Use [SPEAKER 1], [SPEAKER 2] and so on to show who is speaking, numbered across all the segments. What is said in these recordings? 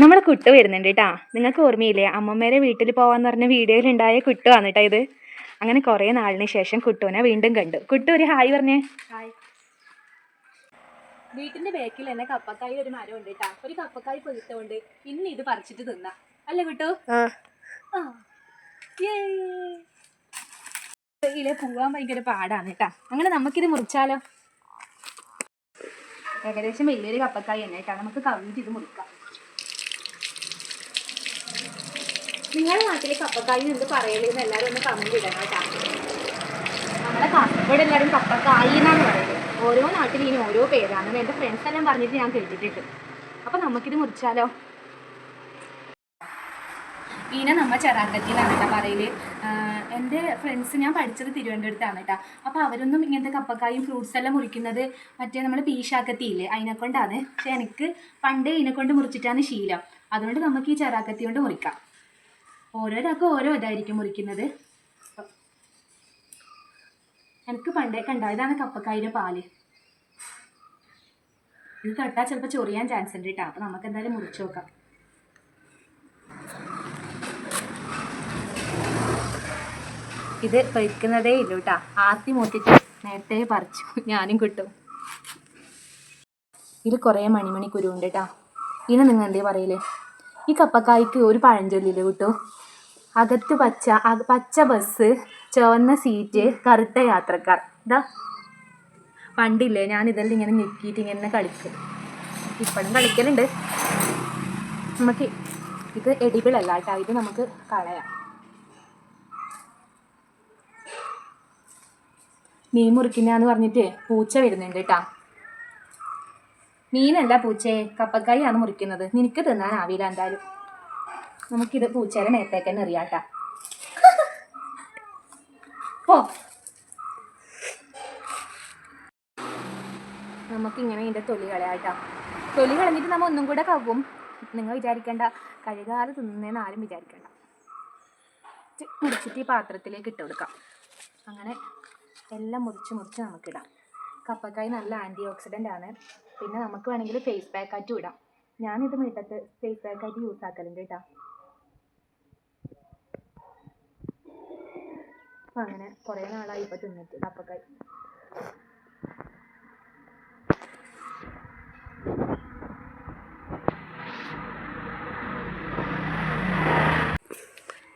[SPEAKER 1] നമ്മളെ കുട്ടു വരുന്നുണ്ട് കേട്ടാ നിങ്ങൾക്ക് ഓർമ്മയില്ലേ? അമ്മമ്മേരെ വീട്ടിൽ പോവാന്ന് പറഞ്ഞ വീഡിയോയിൽ ഉണ്ടായ കുട്ടു ആണ് കേട്ടോ ഇത്. അങ്ങനെ കുറേ നാളിന് ശേഷം കുട്ടുവിനെ വീണ്ടും കണ്ടു. കുട്ടു ഒരു ഹായ് പറഞ്ഞേ. ഹായ്. വീട്ടിന്റെ ബാക്കിൽ തന്നെ കപ്പക്കായി ഒരു മരം ഉണ്ട് കേട്ടാ ഒരു കപ്പക്കായി പൊഴുത്തോണ്ട് ഇന്ന് ഇത് പറിച്ചിട്ട് തിന്ന. അല്ലേ കുട്ടു. ഇതിലെ പോവാൻ ഭയങ്കര പാടാണ് കേട്ടാ അങ്ങനെ നമുക്കിത് മുറിച്ചാലോ? ഏകദേശം വലിയൊരു കപ്പക്കായി തന്നെ കേട്ടാ നമുക്ക് കവിഞ്ഞിട്ട് ഇത് മുറിക്കാം. നിങ്ങളുടെ നാട്ടിൽ കപ്പക്കായി എന്ത് പറയലെന്ന് എല്ലാവരും ഒന്ന് കമന്റ് ഇടണം കേട്ടോ. നമ്മളെ കാസർഗോഡ് എല്ലാവരും കപ്പക്കായി എന്നാണ് പറയുന്നത്. ഓരോ നാട്ടിലും ഇനി ഓരോ പേരാണെന്ന് എന്റെ ഫ്രണ്ട്സ് എല്ലാം പറഞ്ഞിട്ട് ഞാൻ കേട്ടിട്ടുണ്ട്. അപ്പൊ നമുക്കിത് മുറിച്ചാലോ? ഈന നമ്മ ചെറാക്കത്തിലാണ് കേട്ടോ പറയൽ. ആഹ് എന്റെ ഫ്രണ്ട്സ് ഞാൻ പഠിച്ചത് തിരുവനന്തപുരത്താണ് കേട്ടോ. അപ്പോൾ അവരൊന്നും ഇങ്ങനത്തെ കപ്പക്കായും ഫ്രൂട്ട്സ് എല്ലാം മുറിക്കുന്നത് മറ്റേ നമ്മൾ പീശാക്കത്തിയില്ലേ അതിനെ കൊണ്ടാണ്. പക്ഷെ എനിക്ക് പണ്ടേ ഇതിനെ കൊണ്ട് മുറിച്ചിട്ടാണ് ശീലം. അതുകൊണ്ട് നമുക്ക് ഈ ചെറാക്കത്തി കൊണ്ട് മുറിക്കാം. ഓരോരാൾക്കും ഓരോ ഇതായിരിക്കും മുറിക്കുന്നത്. എനിക്ക് പണ്ടേ കണ്ട? ഇതാണ് കപ്പക്കായുടെ പാൽ. ഇത് തൊട്ടാൽ ചിലപ്പോൾ ചൊറിയാൻ ചാൻസ് ഉണ്ട് കേട്ടോ അപ്പോൾ നമുക്ക് എന്തായാലും മുറിച്ച് നോക്കാം. ഇത് പഴിക്കുന്നതേ ഇല്ല കേട്ടാ ആർത്തി മൂത്തിട്ട് നേരത്തെ പറിച്ചു. ഞാനും കിട്ടും. ഇത് കുറേ മണിമണി കുരുണ്ട് കേട്ടാ ഇനി നിങ്ങൾ എന്തേ പറയില്ലേ ഈ കപ്പക്കായ്ക്ക് ഒരു പഴഞ്ചൊല്ലില്ലേ കിട്ടും? അകത്ത് പച്ച പച്ച ബസ് ചുവന്ന സീറ്റ് കറുത്ത യാത്രക്കാർ. ഇതാ. പണ്ടില്ലേ ഞാൻ ഇതെല്ലാം ഇങ്ങനെ ഞെക്കിയിട്ട് ഇങ്ങനെ കളിക്കും. ഇപ്പോഴും കളിക്കലുണ്ട്. നമുക്ക് ഇത് എഡിബിൾ അല്ല കേട്ടോ. ഇത് നമുക്ക് കളയാം. മീൻ മുറിക്കുന്നതാന്ന് പറഞ്ഞിട്ട് പൂച്ച വരുന്നുണ്ട് കേട്ടാ. മീനല്ല പൂച്ചയെ കപ്പക്കായാണ് മുറിക്കുന്നത്. നിനക്ക് തിന്നാനാവില്ല എന്തായാലും. നമുക്കിത് പൂച്ചയുടെ മേത്തേക്ക് തന്നെ എറിയാട്ടാ. ഓ നമുക്കിങ്ങനെ ഇതിന്റെ തൊലി കളയാട്ടാ. തൊലി കളഞ്ഞിട്ട് നമ്മ ഒന്നും കൂടെ കവും നിങ്ങൾ വിചാരിക്കേണ്ട. കഴുകാതെ തിന്നുന്നതെന്ന് ആരും വിചാരിക്കേണ്ട. മുറിച്ചിട്ട് ഈ പാത്രത്തിലേക്ക് ഇട്ട് കൊടുക്കാം. അങ്ങനെ എല്ലാം മുറിച്ച് മുറിച്ച് നമുക്കിടാം. കപ്പക്കായി നല്ല ആന്റി ഓക്സിഡന്റ് ആണ്. പിന്നെ നമുക്ക് വേണമെങ്കിൽ ഫേസ് പാക്ക് ആയിട്ട് ഇടാം. ഞാനിത് വീട്ടത്ത് ഫേസ് പാക്ക് ആയിട്ട് യൂസ് ആക്കലുണ്ട് കേട്ടോ അങ്ങനെ കുറേ നാളായി ഇപ്പോൾ തിന്നിട്ട് കപ്പക്കായി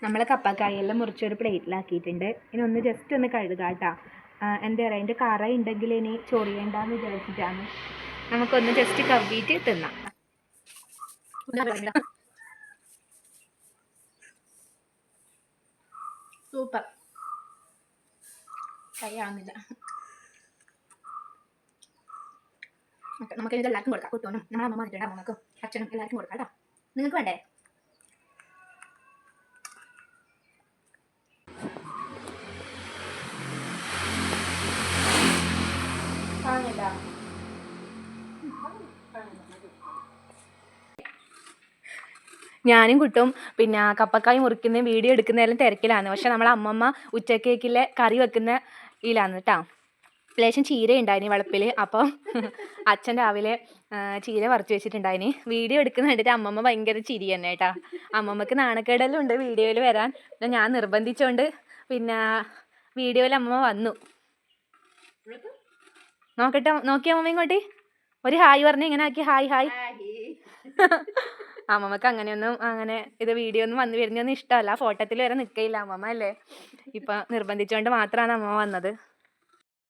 [SPEAKER 1] നമ്മളെ കപ്പക്കായെല്ലാം മുറിച്ചൊരു പ്ലേറ്റിലാക്കിയിട്ടുണ്ട് ഇനി ഒന്ന് ജസ്റ്റ് ഒന്ന് കഴുകാം കേട്ടോ എന്താ പറയുക അതിന്റെ കറ ഉണ്ടെങ്കിൽ ഇനി ചൊറിയണ്ടെന്ന് വിചാരിച്ചിട്ടാണ്. നമുക്കൊന്ന് ജസ്റ്റ് കവിയിട്ട് തിന്നാം. സൂപ്പർ. കൈയാവുന്നില്ല നമുക്ക് ഇത് എല്ലാവർക്കും കൊടുക്കാം. കുട്ടോനും നമ്മളെ അമ്മ വന്നിട്ടുണ്ട് അച്ഛനും എല്ലാവർക്കും കൊടുക്കാം കേട്ടോ. നിങ്ങൾക്ക് വേണ്ടേ? ഞാനും കുട്ടും. പിന്നെ കപ്പക്കായ് മുറിക്കുന്ന വീഡിയോ എടുക്കുന്നതിലും തിരക്കിലാണ്. പക്ഷെ നമ്മളെ അമ്മമ്മ ഉച്ചക്കേക്കിലെ കറി വെക്കുന്ന ഇതിലാണ് കേട്ടോ. ലേശം ചീര ഉണ്ടായിന് വളപ്പിൽ അപ്പോൾ അച്ഛൻ രാവിലെ ചീര പറിച്ചു വെച്ചിട്ടുണ്ടായിന്. വീഡിയോ എടുക്കുന്ന കണ്ടിട്ട് അമ്മമ്മ ഭയങ്കര ചിരി തന്നെ കേട്ടോ. അമ്മമ്മക്ക് നാണക്കേടെല്ലാം ഉണ്ട് വീഡിയോയിൽ വരാൻ. ഞാൻ നിർബന്ധിച്ചോണ്ട് പിന്നെ വീഡിയോയിൽ അമ്മമ്മ വന്നു. നോക്കട്ടെ നോക്കിയ അമ്മമ്മ ഇങ്ങോട്ട്? ഒരു ഹായ് പറഞ്ഞ് ഇങ്ങനെ ആക്കി. ഹായ്. ഹായ്. അമ്മമ്മക്ക് അങ്ങനെയൊന്നും അങ്ങനെ ഇത് വീഡിയോ ഒന്നും വന്ന് വരുന്നൊന്നും ഇഷ്ടമല്ല. ഫോട്ടോത്തിൽ വരെ നിൽക്കയില്ല അമ്മമ്മ അല്ലേ? ഇപ്പൊ നിർബന്ധിച്ചുകൊണ്ട് മാത്രമാണ് അമ്മമ്മ വന്നത്.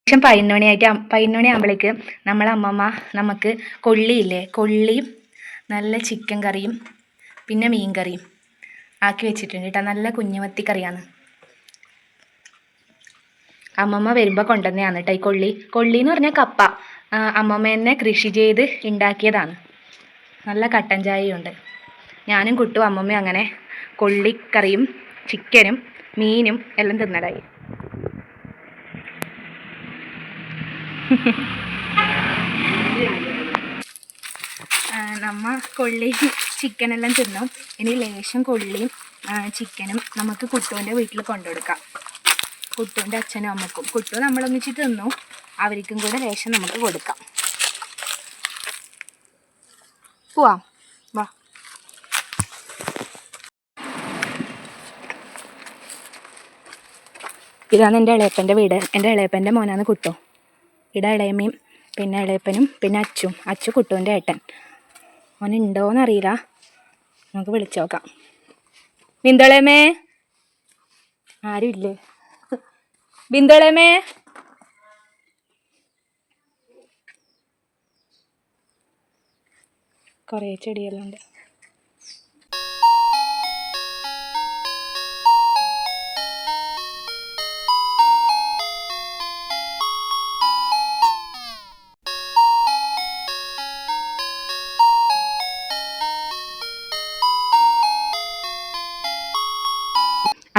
[SPEAKER 1] ശേഷം പതിനൊന്ന് മണിയായിട്ട് പതിനൊന്ന് നമ്മളെ അമ്മമ്മ നമുക്ക് കൊള്ളിയില്ലേ? കൊള്ളിയും നല്ല ചിക്കൻ കറിയും പിന്നെ മീൻ കറിയും ആക്കി വെച്ചിട്ടുണ്ട് കേട്ടോ. നല്ല കുഞ്ഞുമത്തി കറിയാണ്. അമ്മമ്മ വരുമ്പോൾ കൊണ്ടുവന്നതാണ് കേട്ടോ ഈ കൊള്ളി. കൊള്ളി എന്ന് പറഞ്ഞാൽ കപ്പ അമ്മമ്മ തന്നെ കൃഷി ചെയ്ത് ഉണ്ടാക്കിയതാണ് നല്ല കട്ടൻ ചായയുണ്ട്. ഞാനും കുട്ടും അമ്മമ്മയും അങ്ങനെ കൊള്ളിക്കറിയും ചിക്കനും മീനും എല്ലാം തിന്നടായി നമ്മ കൊള്ളി ചിക്കനെല്ലാം തിന്നും. ഇനി ലേശം കൊള്ളിയും ചിക്കനും നമുക്ക് കുട്ടുവിന്റെ വീട്ടിൽ കൊണ്ടുകൊടുക്കാം. കുട്ടുവിന്റെ അച്ഛനും അമ്മക്കും. കുട്ടു നമ്മളൊന്നിച്ച് തിന്നു അവർക്കും കൂടെ ലേശം നമുക്ക് കൊടുക്കാം. പോവാം. ഇതാണ് എന്റെ ഇളയപ്പന്റെ വീട്. എന്റെ ഇളയപ്പന്റെ മോനാണ് കുട്ടോ. ഇവിടെ ഇളയമ്മയും പിന്നെ ഇളയപ്പനും പിന്നെ അച്ചും. അച്ചു കുട്ടുവിന്റെ ഏട്ടൻ. മോൻ ഉണ്ടോയെന്നറിയില്ല നമുക്ക് വിളിച്ചു നോക്കാം. ബിന്ദുളേമേ ആരുമില്ലേ? ബിന്ദുളേമേ കുറേ ചെടിയെല്ലാം ഉണ്ട്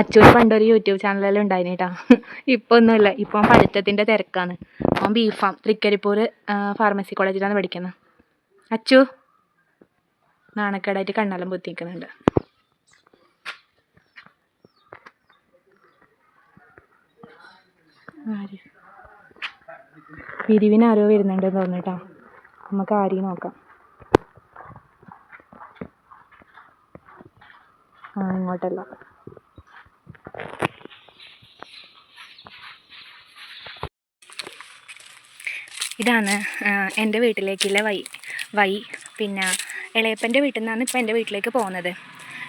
[SPEAKER 1] അച്ഛന് പണ്ടൊരു യൂട്യൂബ് ചാനലെല്ലാം ഉണ്ടായിരുന്നു കേട്ടോ ഇപ്പൊ ഒന്നുമില്ല. ഇപ്പൊ പഠിത്തത്തിന്റെ തിരക്കാണ്. അവൻ ബി ഫാം തൃക്കരിപ്പൂർ ഫാർമസി കോളേജിലാണ് പഠിക്കുന്നത് അച്ചു നാണക്കേടായിട്ട് കണ്ണെല്ലാം പൊത്തിക്കുന്നുണ്ട് പിരിവിന് ആരോ വരുന്നുണ്ടെന്ന് തോന്നുന്നു നമുക്ക് ആരെയും നോക്കാം. ആ ഇങ്ങോട്ടല്ല. ഇതാണ് എന്റെ വീട്ടിലേക്കുള്ള വഴി വഴി. പിന്നെ ഇളയപ്പന്റെ വീട്ടിൽ നിന്നാണ് ഇപ്പോൾ എന്റെ വീട്ടിലേക്ക് പോകുന്നത്.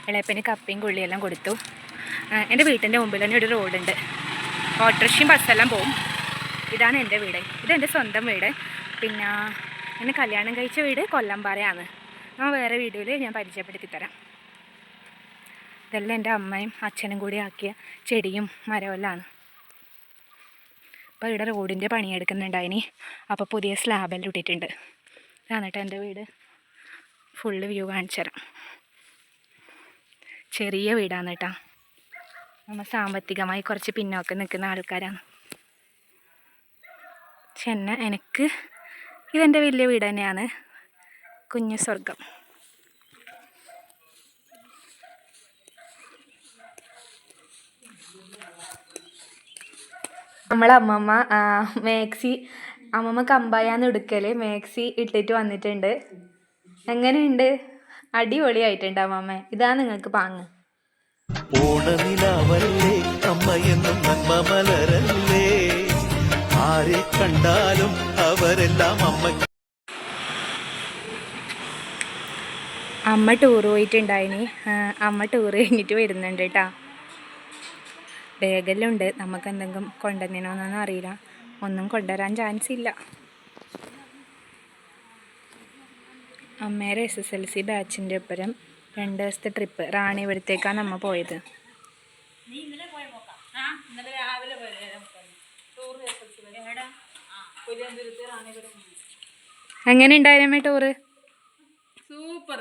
[SPEAKER 1] ഇളയപ്പന് കപ്പയും കൊള്ളിയെല്ലാം കൊടുത്തു. എന്റെ വീട്ടിന്റെ മുമ്പിൽ തന്നെ ഒരു റോഡുണ്ട്. ഓട്ടോറിക്ഷയും ബസ്സെല്ലാം പോവും. ഇതാണ് എന്റെ വീട്. ഇതെന്റെ സ്വന്തം വീട്. പിന്നെ എന്നെ കല്യാണം കഴിച്ച വീട് കൊല്ലംപാറയാണ് ആ വേറെ വീഡിയോയിൽ ഞാൻ പരിചയപ്പെടുത്തി തരാം. ഇതെല്ലാം എന്റെ അമ്മയും അച്ഛനും കൂടി ആക്കിയ ചെടിയും മരമെല്ലാമാണ് അപ്പോൾ ഇവിടെ റോഡിന്റെ പണിയെടുക്കുന്നുണ്ടായിനി. അപ്പോൾ പുതിയ സ്ലാബെല്ലാം ഇട്ടിട്ടുണ്ട്. എന്നിട്ട് എന്റെ വീട് ഫുള്ള് വ്യൂ കാണിച്ചു തരാം ചെറിയ വീടാണ് കേട്ടോ. നമ്മൾ സാമ്പത്തികമായി കുറച്ച് പിന്നോക്കം നിൽക്കുന്ന ആൾക്കാരാണ്. ചെന്ന എനിക്ക് ഇതെന്റെ വലിയ വീട് തന്നെയാണ്. കുഞ്ഞു സ്വർഗം നമ്മളെ അമ്മമ്മ മാക്സി അമ്മമ്മ കമ്പായാന്ന് എടുക്കൽ. മാക്സി ഇട്ടിട്ട് വന്നിട്ടുണ്ട്. എങ്ങനെയുണ്ട്? അടിപൊളിയായിട്ടുണ്ട് അമ്മമ്മ. ഇതാ നിങ്ങൾക്ക് പാങ്ങ്.
[SPEAKER 2] ഓണനിലാവല്ലേ അമ്മയെന്നും നന്മ മലരല്ലേ? ആരെ കണ്ടാലും അവരെല്ലാം അമ്മ
[SPEAKER 1] അമ്മ ടൂർ പോയിട്ടുണ്ടായിനി. അമ്മ ടൂർ കഴിഞ്ഞിട്ട് വരുന്നുണ്ട് കേട്ടോ. ബാഗെല്ലാം ഉണ്ട് നമുക്ക് എന്തെങ്കിലും കൊണ്ടുവന്നോന്നൊന്നും അറിയില്ല. ഒന്നും കൊണ്ടുവരാൻ ചാൻസ് ഇല്ല അമ്മേരെ എസ് എസ് എൽ സി ബാച്ചിന്റെ ഒപ്പരം രണ്ട് ദിവസത്തെ ട്രിപ്പ് റാണി റാണിപുരത്തേക്കാണ് അമ്മ പോയത്. എങ്ങനെ ഉണ്ടായിരുന്നമ്മേ ടൂറ്
[SPEAKER 3] സൂപ്പർ